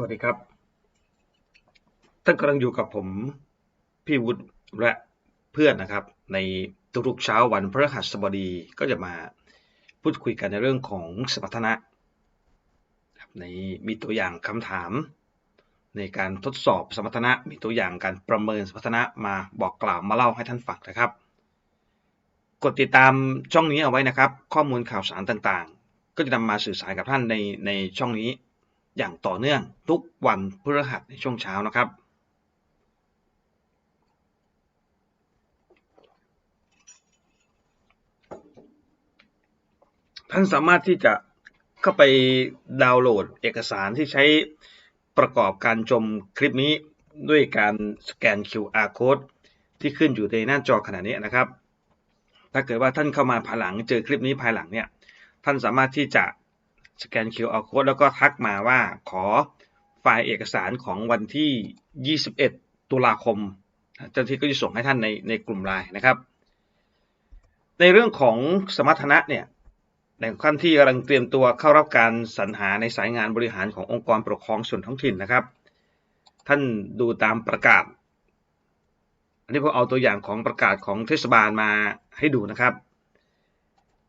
วัสดีครับ ท่านกำลังอยู่กับผมพี่วุฒิและเพื่อนนะครับ ในทุกๆเช้าวันพฤหัสบดีก็จะมาพูดคุยกันในเรื่องของสมรรถนะในมีตัวอย่างคำถาม ในการทดสอบสมรรถนะ มีตัวอย่างการประเมินสมรรถนะมาบอกกล่าวมาเล่าให้ท่านฟังนะครับ กดติดตามช่องนี้เอาไว้นะครับ ข้อมูลข่าวสารต่างๆ ก็จะนำมาสื่อสารกับท่านในในช่องนี้ อย่างต่อเนื่องทุกวันพฤหัสในช่วงเช้านะครับ ท่านสามารถที่จะเข้าไปดาวน์โหลดเอกสารที่ใช้ประกอบการชมคลิปนี้ด้วยการสแกน QR code ที่ขึ้นอยู่ในหน้าจอขณะนี้นะครับ ถ้าเกิดว่าท่านเข้ามาภายหลังเจอคลิปนี้ภายหลังเนี่ย ท่านสามารถที่จะ สแกน QR code แล้วก็ทักมาว่าขอไฟล์เอกสารของวันที่ 21 ตุลาคม เจ้าหน้าที่ก็จะส่งให้ท่านในในกลุ่มไลน์นะครับ ในเรื่องของสมรรถนะเนี่ยในขั้นที่กำลังเตรียมตัวเข้ารับการสรรหาในสายงานบริหารขององค์กรปกครองส่วนท้องถิ่นนะครับ ท่านดูตามประกาศ อันนี้ผมเอาตัวอย่างของประกาศของเทศบาลมาให้ดูนะครับ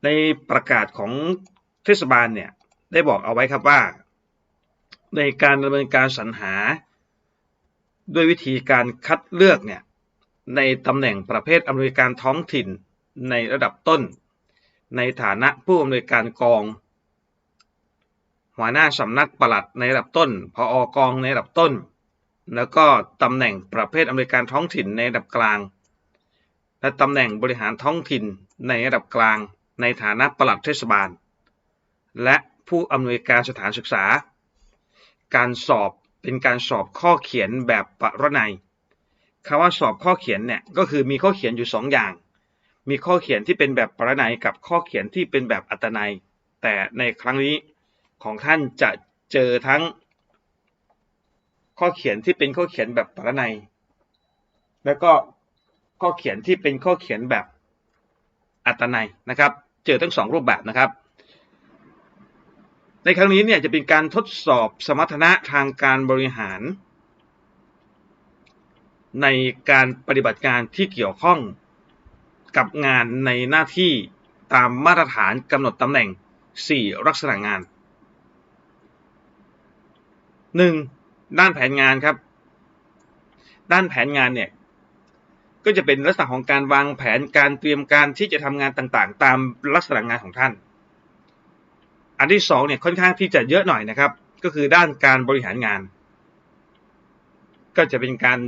ในประกาศของเทศบาลเนี่ย ได้บอกเอาไว้ครับว่า ในการดำเนินการสรรหา ด้วยวิธีการคัดเลือกเนี่ยในตำแหน่งประเภทอำนวยการท้องถิ่นในระดับต้น ในฐานะผู้อำนวยการกอง หัวหน้าสำนักปลัดในระดับต้นพออกองในระดับต้น แล้วก็ตำแหน่งประเภทอำนวยการท้องถิ่นในระดับกลาง และตำแหน่งบริหารท้องถิ่นในระดับกลาง ในฐานะปลัดเทศบาล และ ผู้อำนวยการสถานศึกษา การสอบเป็นการสอบข้อเขียนแบบปรนัยคำว่าสอบข้อเขียนเนี่ยก็คือมีข้อเขียนอยู่2ออย่าง มีข้อเขียนที่เป็นแบบปรนัยกับข้อเขียนที่เป็นแบบอัตนัย แต่ในครั้งนี้ของท่านจะเจอทั้ง ข้อเขียนที่เป็นข้อเขียนแบบปรนัย แล้วก็ข้อเขียนที่เป็นข้อเขียนแบบอัตนัยนะครับ เจอทั้งสองรูปแบบนะครับ ในครั้งนี้เนี่ยจะเป็นการทดสอบสมรรถนะทางการบริหาร ในการปฏิบัติการที่เกี่ยวข้องกับงานในหน้าที่ตามมาตรฐานกำหนดตำแหน่ง 4 ลักษณะงาน 1. ด้านแผนงานครับ ด้านแผนงานเนี่ยก็จะเป็นลักษณะของการวางแผนการเตรียมการที่จะทำงานต่างๆ ตามลักษณะงานของท่าน อันที่2เนี่ยค่อนข้างที่จะเยอะหน่อยนะครับ ก็คือด้านการบริหารงาน ก็จะเป็นการ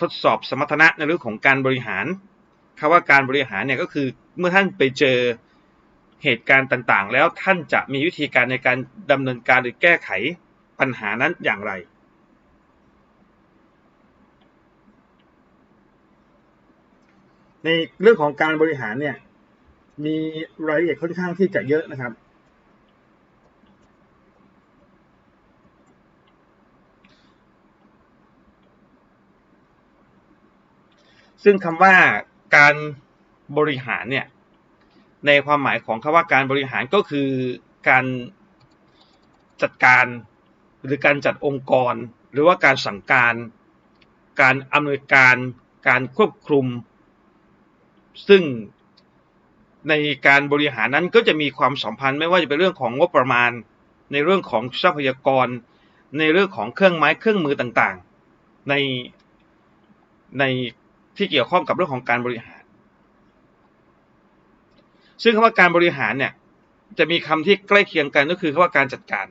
ทดสอบสมรรถนะในเรื่องของการบริหารคำว่าการบริหารเนี่ยก็คือเมื่อท่านไปเจอเหตุการณ์ต่างๆ แล้วท่านจะมีวิธีการในการดำเนินการหรือแก้ไขปัญหานั้นอย่างไร ในเรื่องของการบริหารเนี่ยมีรายละเอียดค่อนข้างที่จะเยอะนะครับ ซึ่งคำว่าการบริหารเนี่ยในความหมายของคำว่าการบริหารก็คือการจัดการหรือการจัดองค์กร หรือว่าการสั่งการ การอำนวยการ การควบคุม ซึ่งในการบริหารนั้นก็จะมีความสัมพันธ์ไม่ว่าจะเป็นเรื่องของงบประมาณ ในเรื่องของทรัพยากร ในเรื่องของเครื่องไม้เครื่องมือต่างๆ ในใน ที่เกี่ยวข้องกับเรื่องของการบริหาร ซึ่งคำว่าการบริหารเนี่ย จะมีคำที่ใกล้เคียงกันก็คือคำว่าการจัดการ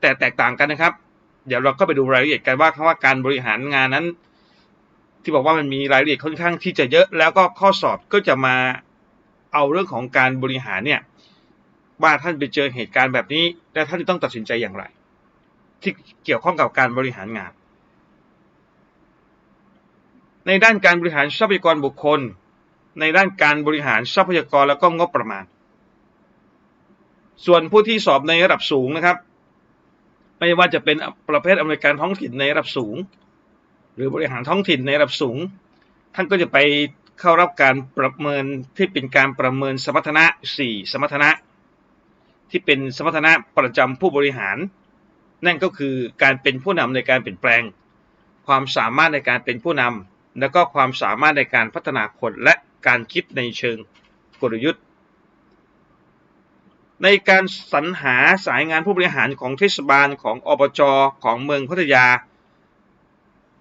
แต่แตกต่างกันนะครับ เดี๋ยวเราก็ไปดูรายละเอียดกันว่าคำว่าการบริหารงานนั้น ที่บอกว่ามันมีรายละเอียดค่อนข้างที่จะเยอะ แล้วก็ข้อสอบก็จะมาเอาเรื่องของการบริหารเนี่ยว่าท่านไปเจอเหตุการณ์แบบนี้ แล้วท่านต้องตัดสินใจอย่างไร ที่เกี่ยวข้องกับการบริหารงาน ในด้านการบริหารทรัพยากรบุคคล ในด้านการบริหารทรัพยากรแล้วก็งบประมาณ ส่วนผู้ที่สอบในระดับสูงนะครับ ไม่ว่าจะเป็นประเภทอำนวยการท้องถิ่นในระดับสูง หรือบริหารท้องถิ่นในระดับสูง ท่านก็จะไปเข้ารับการประเมินที่เป็นการประเมินสมรรถนะ 4 สมรรถนะ ที่เป็นสมรรถนะประจำผู้บริหาร นั่นก็คือการเป็นผู้นำในการเปลี่ยนแปลง ความสามารถในการเป็นผู้นำ และก็ความสามารถในการพัฒนาคนและการคิดในเชิงกลยุทธ์ ในการสรรหาสายงานผู้บริหารของเทศบาลของอบจของเมืองพัทยา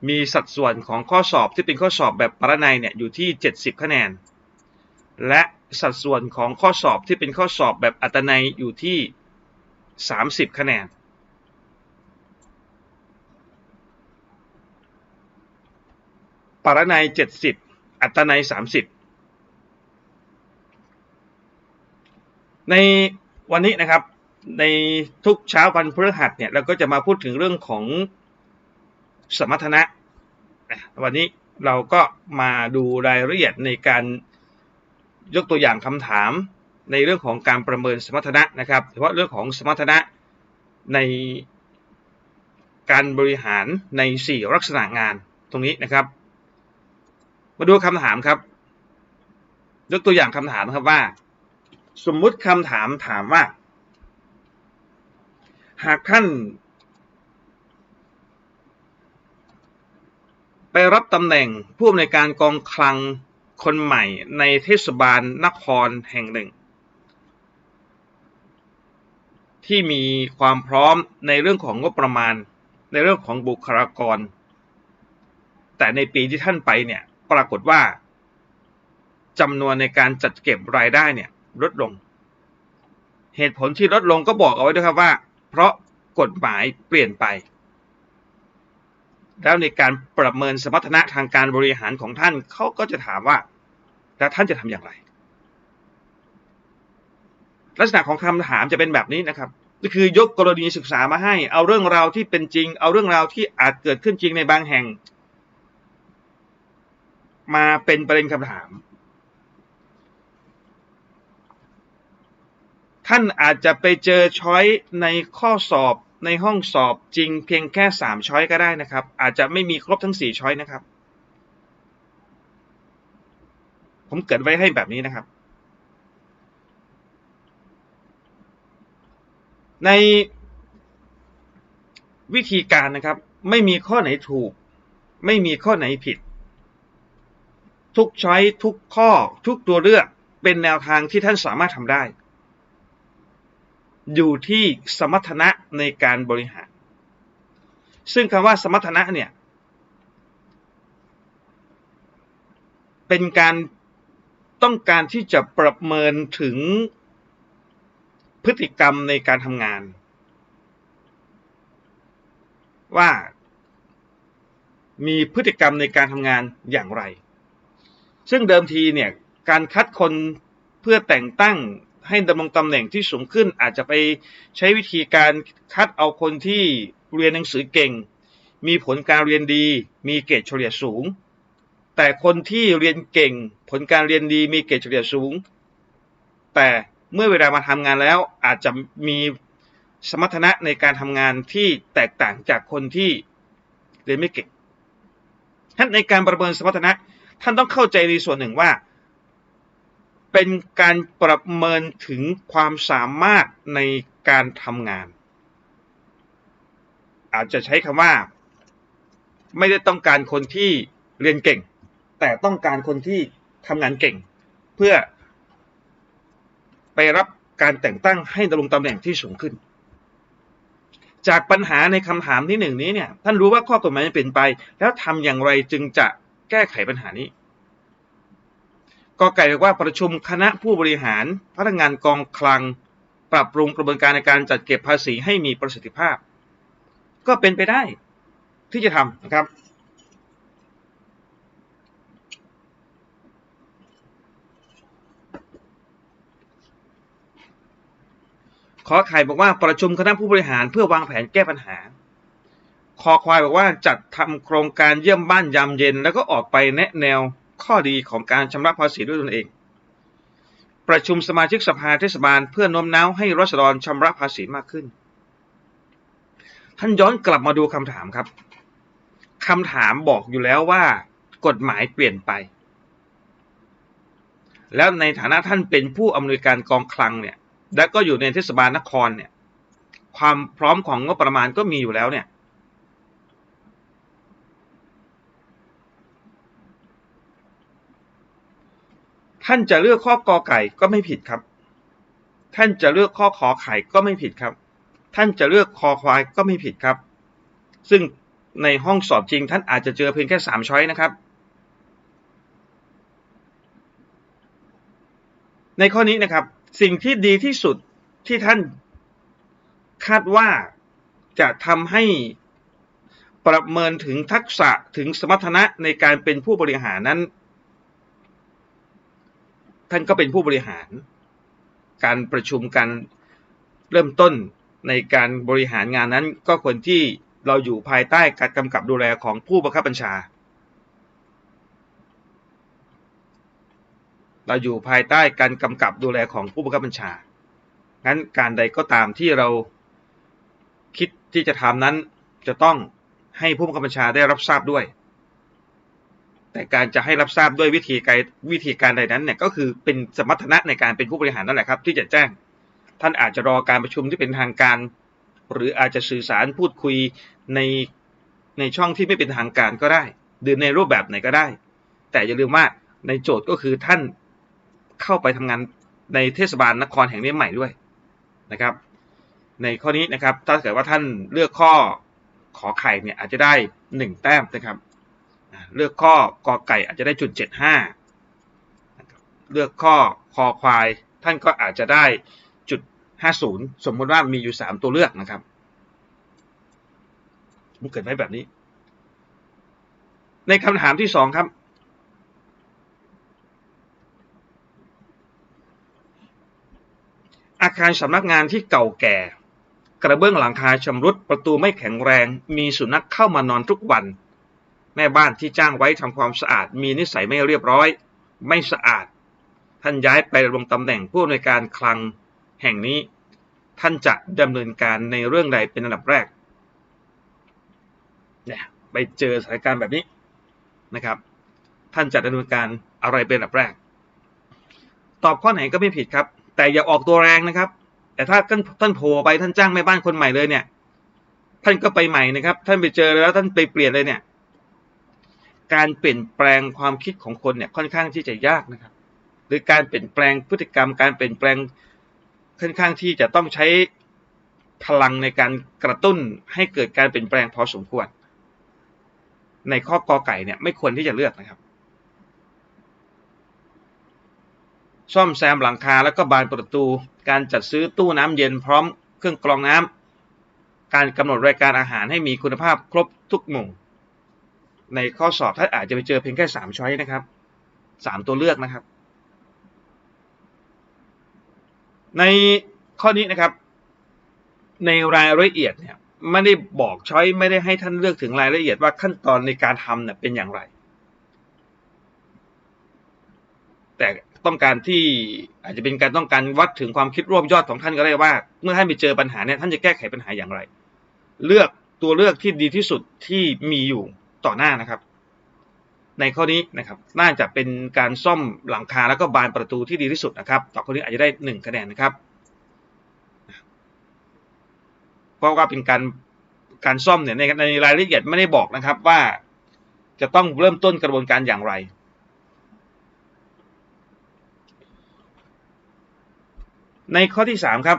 มีสัดส่วนของข้อสอบที่เป็นข้อสอบแบบปรนัยเนี่ยอยู่ที่ 70 คะแนน และสัดส่วนของข้อสอบที่เป็นข้อสอบแบบอัตนัยอยู่ที่ 30 คะแนน ปรนัย70อัตนัย30ในวันนี้นะครับในทุกเช้าวันพฤหัสเนี่ยเราก็จะมาพูดถึงเรื่องของสมรรถนะ วันนี้เราก็มาดูรายละเอียดในการยกตัวอย่างคำถามในเรื่องของการประเมินสมรรถนะนะครับเฉพาะเรื่องของสมรรถนะในการบริหารใน 4 ลักษณะงานตรงนี้นะครับ มาดูคำถามครับ ยกตัวอย่างคำถามครับว่า สมมุติคำถามถามว่า หากท่าน ไปรับตำแหน่งผู้อำนวยการกองคลังคนใหม่ในเทศบาลนครแห่งหนึ่ง ที่มีความพร้อมในเรื่องของงบประมาณ ในเรื่องของบุคลากร แต่ในปีที่ท่านไปเนี่ย ปรากฏว่าจำนวนในการจัดเก็บรายได้เนี่ยลดลง เหตุผลที่ลดลงก็บอกเอาไว้ด้วยครับว่า เพราะกฎหมายเปลี่ยนไป แล้วในการประเมินสมรรถนะทางการบริหารของท่านเขาก็จะถามว่า แล้วท่านจะทำอย่างไร ลักษณะของคำถามจะเป็นแบบนี้นะครับก็คือยกกรณีศึกษามาให้ เอาเรื่องราวที่เป็นจริง เอาเรื่องราวที่อาจเกิดขึ้นจริงในบางแห่ง มาเป็นประเด็นคำถาม ท่านอาจจะไปเจอช้อยในข้อสอบในห้องสอบจริงเพียงแค่สามช้อยก็ได้นะครับ อาจจะไม่มีครบทั้งสี่ช้อยนะครับ ผมเกิดไว้ให้แบบนี้นะครับ ในวิธีการนะครับ ไม่มีข้อไหนถูก ไม่มีข้อไหนผิด ทุกช้อยทุกข้อทุกตัวเลือกเป็นแนวทางที่ท่านสามารถทำได้ อยู่ที่สมรรถนะในการบริหาร ซึ่งคำว่าสมรรถนะเนี่ยเป็นการต้องการที่จะประเมินถึงพฤติกรรมในการทำงาน ว่ามีพฤติกรรมในการทำงานอย่างไร ซึ่งเดิมทีเนี่ยการคัดคนเพื่อแต่งตั้งให้ดำรงตำแหน่งที่สูงขึ้น อาจจะไปใช้วิธีการคัดเอาคนที่เรียนหนังสือเก่ง มีผลการเรียนดี มีเกรดเฉลี่ยสูง แต่คนที่เรียนเก่ง ผลการเรียนดีมีเกรดเฉลี่ยสูง แต่เมื่อเวลามาทำงานแล้วอาจจะมีสมรรถนะในการทำงานที่แตกต่างจากคนที่เรียนไม่เก่งท่านในการประเมินสมรรถนะ ท่านต้องเข้าใจในส่วนหนึ่งว่า เป็นการประเมินถึงความสามารถในการทำงาน อาจจะใช้คำว่า ไม่ได้ต้องการคนที่เรียนเก่ง แต่ต้องการคนที่ทำงานเก่ง เพื่อไปรับการแต่งตั้งให้ดำรงตำแหน่งที่สูงขึ้น จากปัญหาในคำถามที่หนึ่งนี้เนี่ยท่านรู้ว่าข้อกฎหมายเปลี่ยนไป แล้วทำอย่างไรจึงจะ แก้ไขปัญหานี้ก็ไก่บอกว่าประชุมคณะผู้บริหารพนักงานกองคลัง ปรับปรุงกระบวนการในการจัดเก็บภาษีให้มีประสิทธิภาพ ก็เป็นไปได้ที่จะทำนะครับ ขอไข่บอกว่าประชุมคณะผู้บริหารเพื่อวางแผนแก้ปัญหา คอควายบอกว่าจัดทำโครงการเยี่ยมบ้านยามเย็น แล้วก็ออกไปแนะแนวข้อดีของการชำระภาษีด้วยตนเอง ประชุมสมาชิกสภาเทศบาลเพื่อโน้มน้าวให้รัษฎรชำระภาษีมากขึ้น ท่านย้อนกลับมาดูคำถามครับคำถามบอกอยู่แล้วว่ากฎหมายเปลี่ยนไป แล้วในฐานะท่านเป็นผู้อำนวยการกองคลังเนี่ย และก็อยู่ในเทศบาลนครเนี่ย ความพร้อมของงบประมาณก็มีอยู่แล้วเนี่ย ท่านจะเลือกข้อกอไก่ก็ไม่ผิดครับ ท่านจะเลือกข้อขอไข่ก็ไม่ผิดครับ ท่านจะเลือกคอควายก็ไม่ผิดครับ ซึ่งในห้องสอบจริงท่านอาจจะเจอเพียงแค่สามช้อยนะครับ ในข้อนี้นะครับ สิ่งที่ดีที่สุดที่ท่านคาดว่าจะทำให้ประเมินถึงทักษะถึงสมรรถนะในการเป็นผู้บริหารนั้น ท่านก็เป็นผู้บริหาร การประชุมการเริ่มต้นในการบริหารงานนั้น ก็ควรที่เราอยู่ภายใต้การกำกับดูแลของผู้บังคับบัญชา เราอยู่ภายใต้การกำกับดูแลของผู้บังคับบัญชา งั้นการใดก็ตามที่เราคิดที่จะทำนั้นจะต้องให้ผู้บังคับบัญชาได้รับทราบด้วย แต่การจะให้รับทราบด้วยวิธีการวิธีการใดนั้นเนี่ยก็คือเป็นสมรรถนะในการเป็นผู้บริหารนั่นแหละครับ ที่จะแจ้ง ท่านอาจจะรอการประชุมที่เป็นทางการ หรืออาจจะสื่อสารพูดคุยในในช่องที่ไม่เป็นทางการก็ได้ หรือในรูปแบบไหนก็ได้ แต่อย่าลืมว่าในโจทย์ก็คือท่านเข้าไปทำงานในเทศบาลนครแห่งนี้ใหม่ด้วยนะครับ ในข้อนี้นะครับ ถ้าเกิดว่าท่านเลือกข้อขอไข่เนี่ยอาจจะได้หนึ่งแต้มนะครับ เลือกข้อกอไก่อาจจะได้จุดเจ็ดห้าเลือกข้อคอควาย ท่านก็อาจจะได้จุดห้าศูนย์สมมติว่ามีอยู่สามตัวเลือกนะครับมันเกิดไว้แบบนี้ ในคำถามที่สองครับ อาคารสำนักงานที่เก่าแก่ กระเบื้องหลังคาชำรุดประตูไม่แข็งแรง มีสุนัขเข้ามานอนทุกวัน แม่บ้านที่จ้างไว้ทำความสะอาดมีนิสัยไม่เรียบร้อย ไม่สะอาด ท่านย้ายไปลงตำแหน่งผู้ในวยการคลังแห่งนี้ ท่านจะดำเนินการในเรื่องใดเป็นอันดับแรกเนี่ยไปเจอสถานการณ์แบบนี้นะครับ ท่านจะดำเนินการอะไรเป็นอันดับแรก ตอบข้อไหนก็ไม่ผิดครับ แต่อย่าออกตัวแรงนะครับ แต่ถ้าท่านท่านโผล่ไปท่านจ้างแม่บ้านคนใหม่เลยเนี่ย ท่านก็ไปใหม่นะครับ ท่านไปเจอแล้วท่านไปเปลี่ยนเลยเนี่ย การเปลี่ยนแปลงความคิดของคนเนี่ยค่อนข้างที่จะยากนะครับ หรือการเปลี่ยนแปลงพฤติกรรม การเปลี่ยนแปลงค่อนข้างที่จะต้องใช้พลังในการกระตุ้นให้เกิดการเปลี่ยนแปลงพอสมควร ในข้อกอไก่เนี่ยไม่ควรที่จะเลือกนะครับ ซ่อมแซมหลังคาแล้วก็บานประตู การจัดซื้อตู้น้ำเย็นพร้อมเครื่องกรองน้ำการกำหนดรายการอาหารให้มีคุณภาพครบทุกหมู่ ในข้อสอบท่านอาจจะไปเจอเพียงแค่สามช้อยนะครับสามตัวเลือกนะครับ ในข้อนี้นะครับ ในรายละเอียดเนี่ยไม่ได้บอกช้อยไม่ได้ให้ท่านเลือกถึงรายละเอียดว่าขั้นตอนในการทำเนี่ยเป็นอย่างไร แต่ต้องการที่อาจจะเป็นการต้องการวัดถึงความคิดร่วมยอดของท่านก็ได้ว่า เมื่อท่านไปเจอปัญหาเนี่ยท่านจะแก้ไขปัญหาอย่างไร เลือกตัวเลือกที่ดีที่สุดที่มีอยู่ ต่อหน้านะครับ ในข้อนี้นะครับ น่าจะเป็นการซ่อมหลังคาแล้วก็บานประตูที่ดีที่สุดนะครับ ต่อข้อนี้อาจจะได้หนึ่งคะแนนนะครับเพราะว่าเป็นการการซ่อมเนี่ยในในรายละเอียดไม่ได้บอกนะครับว่าจะต้องเริ่มต้นกระบวนการอย่างไร ในข้อที่สามครับ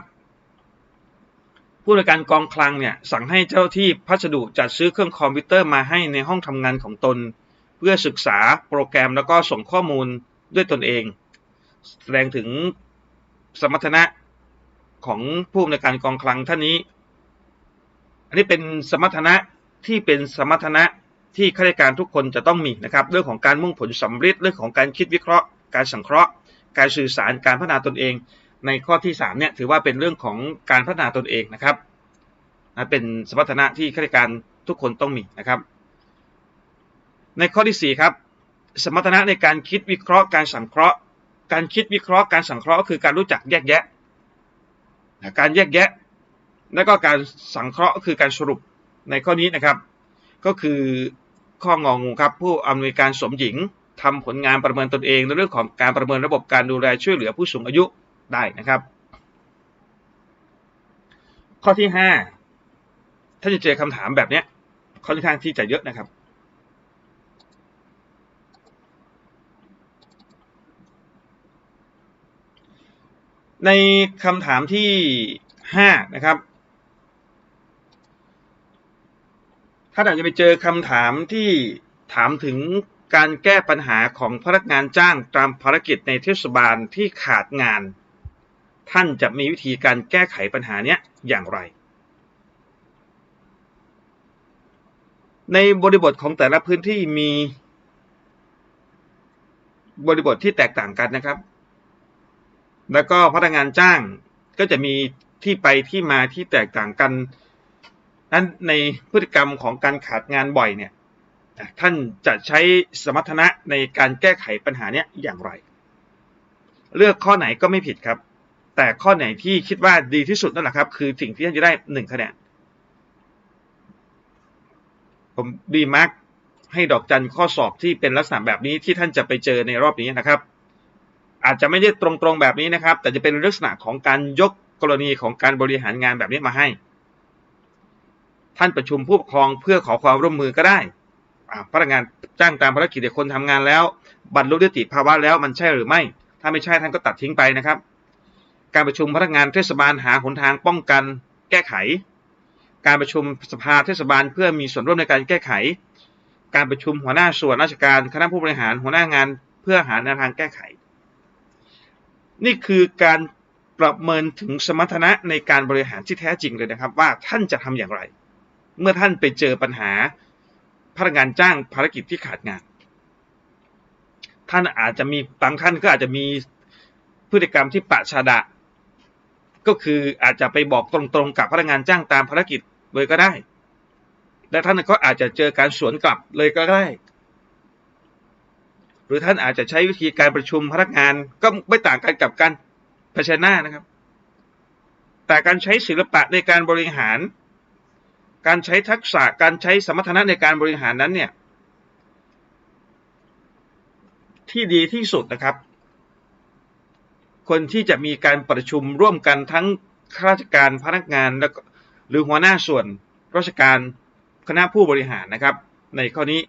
ผู้ในการกองคลังเนี่ยสั่งให้เจ้าที่พัสดุจัดซื้อเครื่องคอมพิวเตอร์มาให้ในห้องทำงานของตน เพื่อศึกษาโปรแกรมแล้วก็ส่งข้อมูลด้วยตนเอง แสดงถึงสมรรถนะของผู้ในการกองคลังท่านนี้ อันนี้เป็นสมรรถนะที่เป็นสมรรถนะที่ข้าราชการทุกคนจะต้องมีนะครับ เรื่องของการมุ่งผลสำเร็จเรื่องของการคิดวิเคราะห์ การสังเคราะห์ การสื่อสารการพัฒนาตนเอง ในข้อที่3เนี่ยถือว่าเป็นเรื่องของการพัฒนาตนเองนะครับเป็นสมรรถนะที่ข้าราชการทุกคนต้องมีนะครับ ในข้อที่4ครับสมรรถนะในการคิดวิเคราะห์การสังเคราะห์ การคิดวิเคราะห์การสังเคราะห์คือการรู้จักแยกแยะ การแยกแยะ และก็การสังเคราะห์คือการสรุปในข้อนี้นะครับ ก็คือข้ององูครับผู้อำนวยการสมหญิงทำผลงานประเมินตนเองในเรื่องของการประเมินระบบการดูแลช่วยเหลือผู้สูงอายุ ได้นะครับ ข้อที่ห้าถ้าจะเจอคำถามแบบเนี้ยค่อนข้างที่จะเยอะนะครับ ในคำถามที่ห้านะครับถ้าเราจะไปเจอคำถามที่ถามถึงการแก้ปัญหาของพนักงานจ้างตามภารกิจในเทศบาลที่ขาดงาน ท่านจะมีวิธีการแก้ไขปัญหานี้อย่างไร ในบริบทของแต่ละพื้นที่มีบริบทที่แตกต่างกันนะครับ แล้วก็พนักงานจ้างก็จะมีที่ไปที่มาที่แตกต่างกันนั้นในพฤติกรรมของการขาดงานบ่อยเนี่ยท่านจะใช้สมรรถนะในการแก้ไขปัญหาเนี้ยอย่างไร เลือกข้อไหนก็ไม่ผิดครับ แต่ข้อไหนที่คิดว่าดีที่สุดนั่นแหละครับ คือสิ่งที่ท่านจะได้หนึ่งคะแนนผมดีมากให้ดอกจันข้อสอบที่เป็นลักษณะแบบนี้ที่ท่านจะไปเจอในรอบนี้นะครับ อาจจะไม่ได้ตรงๆแบบนี้นะครับ แต่จะเป็นลักษณะของการยกกรณีของการบริหารงานแบบนี้มาให้ ท่านประชุมผู้ปกครองเพื่อขอความร่วมมือก็ได้พนักงานจ้างตามภารกิจเด็กคนทำงานแล้ว บรรลุนิติภาวะแล้วมันใช่หรือไม่ ถ้าไม่ใช่ท่านก็ตัดทิ้งไปนะครับ การประชุมพนักงานเทศบาลหาหนทางป้องกัน แก้ไข การประชุมสภาเทศบาลเพื่อมีส่วนร่วมในการแก้ไข การประชุมหัวหน้าส่วนราชการคณะผู้บริหารหัวหน้างานเพื่อหาแนวทางแก้ไข นี่คือการประเมินถึงสมรรถนะในการบริหารที่แท้จริงเลยนะครับ ว่าท่านจะทำอย่างไร เมื่อท่านไปเจอปัญหาพนักงานจ้างภารกิจที่ขาดงาน ท่านอาจจะมีบางท่านก็อาจจะมีพฤติกรรมที่ปะชาดะ ก็คืออาจจะไปบอกตรงๆกับพนักงานจ้างตามภารกิจเลยก็ได้ และท่านก็อาจจะเจอการสวนกลับเลยก็ได้ หรือท่านอาจจะใช้วิธีการประชุมพนักงานก็ไม่ต่างกันกับการเผชิญหน้านะครับ แต่การใช้ศิลปะในการบริหาร การใช้ทักษะการใช้สมรรถนะในการบริหารนั้นเนี่ยที่ดีที่สุดนะครับ คนที่จะมีการประชุมร่วมกันทั้งข้าราชการพนักงานแล้วหรือหัวหน้าส่วนราชการคณะผู้บริหารนะครับ ในข้อนี้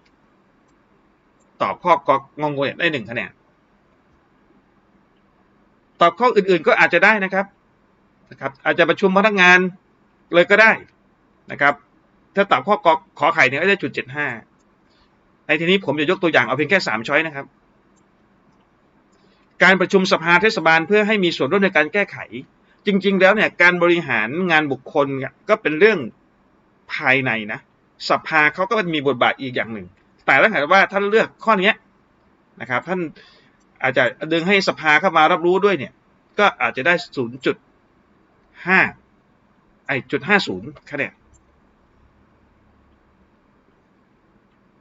ตอบข้อกงงงได้หนึ่งคะแนนตอบข้ออื่นๆก็อาจจะได้นะครับนะครับ อาจจะประชุมพนักงานเลยก็ได้นะครับ ถ้าตอบข้อกขอไข่เนี่ยก็ได้จุดเจ็ดห้าในทีนี้ผมจะยกตัวอย่างเอาเพียงแค่สามช้อยนะครับ การประชุมสภาเทศบาลเพื่อให้มีส่วนร่วมในการแก้ไข จริง ๆ แล้วเนี่ยการบริหารงานบุคคลก็เป็นเรื่องภายในนะสภาเขาก็มีบทบาทอีกอย่างหนึ่ง แต่ถ้าหากว่าท่านเลือกข้อนี้นะครับ ท่านอาจจะดึงให้สภาเข้ามารับรู้ด้วยเนี่ย ก็อาจจะได้ศูนย์จุดห้าไอจุดห้าศูนย์คะแนน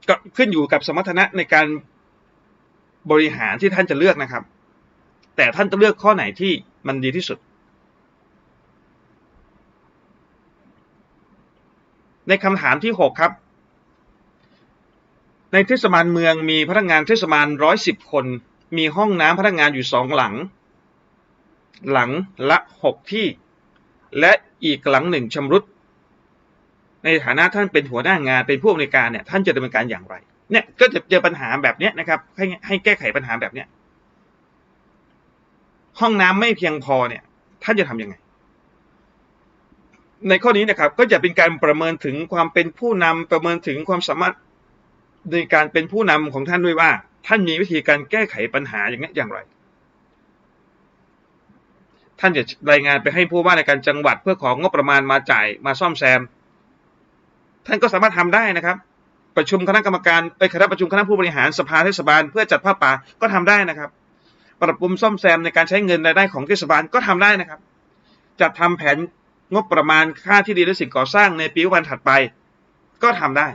ก็ขึ้นอยู่กับสมรรถนะในการบริหารที่ท่านจะเลือกนะครับ แต่ท่านจะเลือกข้อไหนที่มันดีที่สุด ในคำถามที่ 6 ครับ ในเทศบาลเมืองมีพนักงานเทศบาลร้อยสิบคน มีห้องน้ำพนักงานอยู่สองหลัง หลังละหกที่ และอีกหลังหนึ่งชำรุด ในฐานะท่านเป็นหัวหน้างานเป็นผู้อำนวยการเนี่ยท่านจะดำเนินการอย่างไรเนี่ยก็จะเจอปัญหาแบบนี้นะครับให้ให้แก้ไขปัญหาแบบเนี้ย ห้องน้ำไม่เพียงพอเนี่ย ท่านจะทํำยังไง ในข้อนี้นะครับ ก็จะเป็นการประเมินถึงความเป็นผู้นำประเมินถึงความสามารถในการเป็นผู้นำของท่านด้วยว่า ท่านมีวิธีการแก้ไขปัญหาอย่างนี้อย่างไร ท่านจะรายงานไปให้ผู้ว่าในการจังหวัดเพื่อของงบประมาณมาจ่ายมาซ่อมแซม ท่านก็สามารถทำได้นะครับ ประชุมคณะกรรมการไปคณะประชุมคณะผู้บริหารสภาเทศบาล เพื่อจัดผ้าป่าก็ทำได้นะครับ ปรับปรุงซ่อมแซมในการใช้เงินรายได้ของเทศบาลก็ทำได้นะครับ จัดทำแผนงบประมาณค่าที่ดินและสิ่งก่อสร้างในปีวันถัดไป ก็ทำได้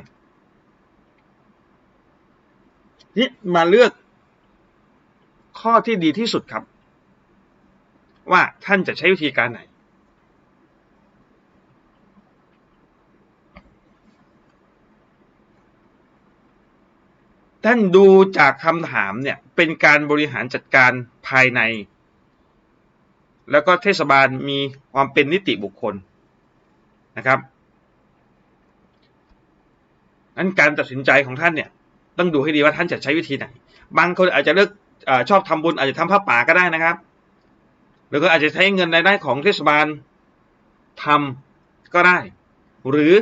นี่มาเลือกข้อที่ดีที่สุดครับ ว่าท่านจะใช้วิธีการไหน ท่านดูจากคำถามเนี่ยเป็นการบริหารจัดการภายใน แล้วก็เทศบาลมีความเป็นนิติบุคคลนะครับนั้นการตัดสินใจของท่านเนี่ยต้องดูให้ดีว่าท่านจะใช้วิธีไหน บางคนอาจจะเลือกอชอบทำบุญอาจจะทำผ้าป่าก็ได้นะครับหรือก็อาจจะใช้เงินรายได้ของเทศบาลทำก็ได้ หรือ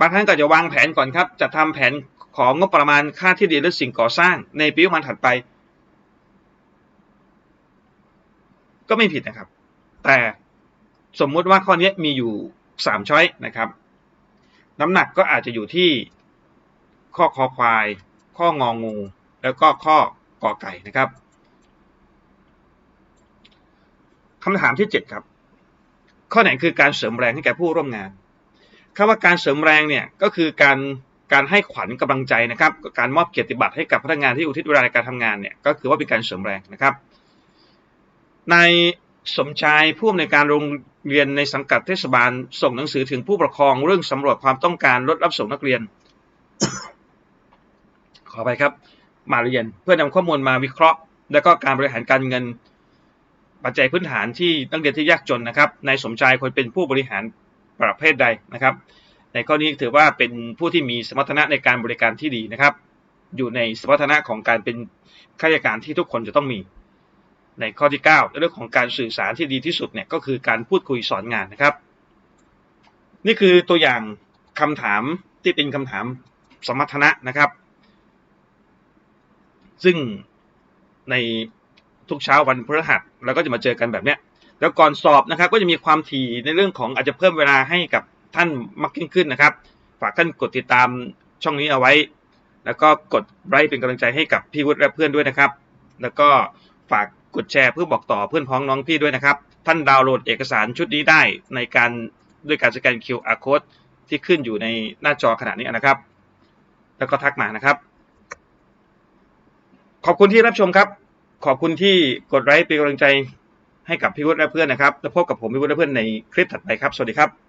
บางท่านก็จะวางแผนก่อนครับ จะทำแผน ของงบประมาณค่าที่ดินหรือสิ่งก่อสร้างในปีงบประมาณถัดไป ก็ไม่ผิดนะครับ แต่สมมุติว่าข้อนี้มีอยู่สามช้อยนะครับ น้ำหนักก็อาจจะอยู่ที่ข้อคอควาย ข้ององู แล้วก็ข้อกอไก่นะครับคำถามที่เจ็ดครับ ข้อไหนคือการเสริมแรงให้แก่ผู้ร่วมงานคำว่าการเสริมแรงเนี่ยก็คือการ การให้ขวัญกำลังใจนะครับ การมอบเกียรติบัตรให้กับพนักงานที่อุทิศเวลาในการทำงานเนี่ยก็คือว่าเป็นการเสริมแรงนะครับในสมชายผู้อำนวยการโรงเรียนในสังกัดเทศบาล ส่งหนังสือถึงผู้ปกครองเรื่องสำรวจความต้องการลดรับส่งนักเรียน ขอไปครับ มาเรียนเพื่อนำข้อมูลมาวิเคราะห์ แล้วก็การบริหารการเงิน ปัจจัยพื้นฐานที่นักเรียนที่ยากจนนะครับนายสมชายควรเป็นผู้บริหารประเภทใดนะครับ ในข้อนี้ถือว่าเป็นผู้ที่มีสมรรถนะในการบริการที่ดีนะครับ อยู่ในสมรรถนะของการเป็นข้าราชการที่ทุกคนจะต้องมี ในข้อที่ 9 เรื่องของการสื่อสารที่ดีที่สุดเนี่ยก็คือการพูดคุยสอนงานนะครับ นี่คือตัวอย่างคำถามที่เป็นคำถามสมรรถนะนะครับ ซึ่งในทุกเช้าวันพฤหัสเราก็จะมาเจอกันแบบเนี้ยแล้วก่อนสอบนะครับ ก็จะมีความถี่ในเรื่องของอาจจะเพิ่มเวลาให้กับ ท่านมากยิ่งขึ้นนะครับ ฝากท่านกดติดตามช่องนี้เอาไว้ แล้วก็กดไลค์เป็นกำลังใจให้กับพี่วุฒิและเพื่อนด้วยนะครับ แล้วก็ฝากกดแชร์เพื่อบอกต่อเพื่อนพ้องน้องพี่ด้วยนะครับ ท่านดาวน์โหลดเอกสารชุดนี้ได้ในการด้วยการสแกน QR code ที่ขึ้นอยู่ในหน้าจอขณะนี้นะครับ แล้วก็ทักมานะครับ ขอบคุณที่รับชมครับ ขอบคุณที่กดไลค์เป็นกำลังใจให้กับพี่วุฒิและเพื่อนนะครับ แล้วพบกับผมพี่วุฒิและเพื่อนในคลิปถัดไปครับ สวัสดีครับ